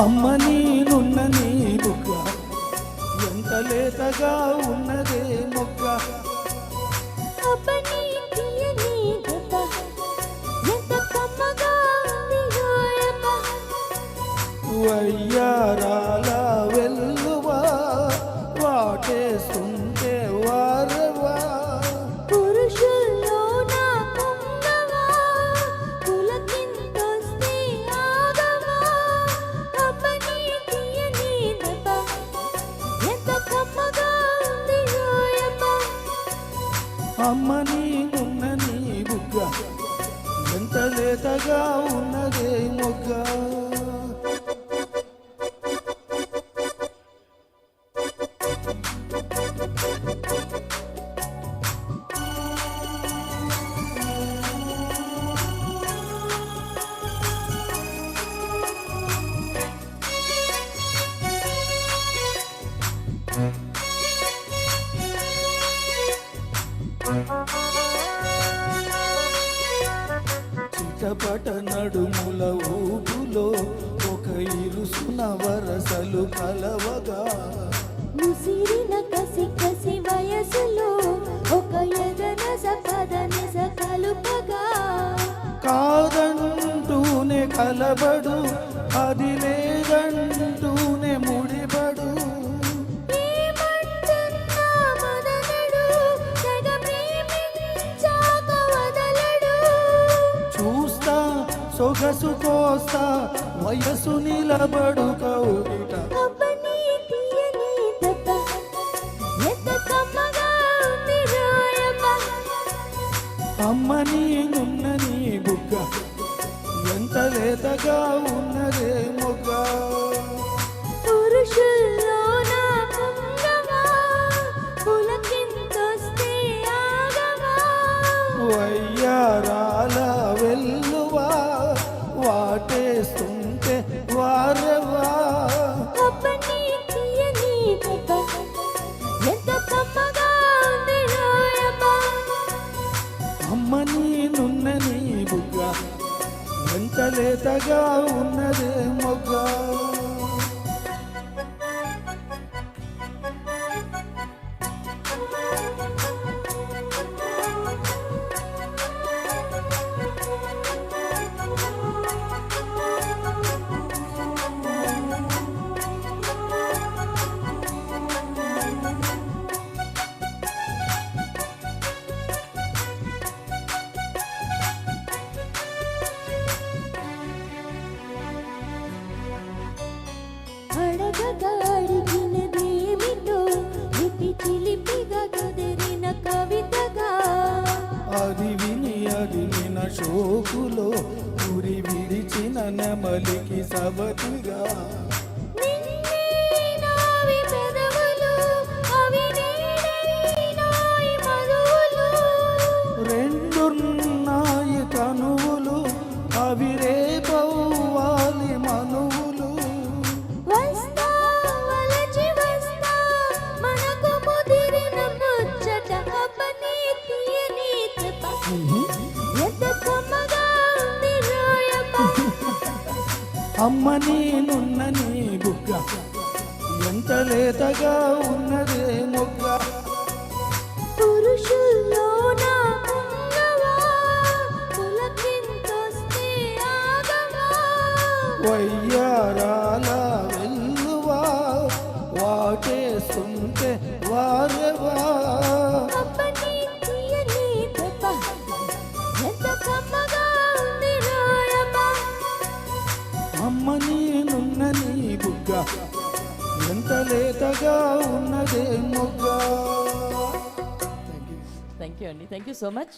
అమ్మ నేనున్న నీ బుగ్గ ఎంత లేతగా ఉన్నదే మొగ్గ అబ్బని అమ్మ నేనున్న నీ బుగ్గ. ఎంత లేతగా ఉన్నదే మొగ్గ. చిటపట నడుముల ఊపులో ఒక ఇరుసున వరసలు కలవగా. ముసిరిన కసి కసి వయసులో ఒక ఎగన సపదని సకలుపగా కాదంటూనే కలబడు అది లేదంటూనే సొగసు కోస్తా వయసు నిలబడు కౌగిట అమ్మ నేనున్న నీ బుగ్గ ఎంత లేతగా ఉన్నదే మొగ్గ. ఎంత కమ్మగా ఉంది అమ్మ నేనున్న నీ ఎంత లేతగా ఉన్నదే మొగ్గా నెమలికి సవతిగా. రెండున్నాయి అవి రేపవ్వాలి మనువులు. వస్తా అమ్మ నేనున్న నీ బుగ్గ. ఎంత లేతగా ఉన్నదే మొగ్గ. పురుషుల్లో నేనున్న నీ బుగ్గ. ఎంత లేతగా ఉన్నదే మొగ్గ. థ్యాంక్ యూ అండి థ్యాంక్ యూ సో మచ్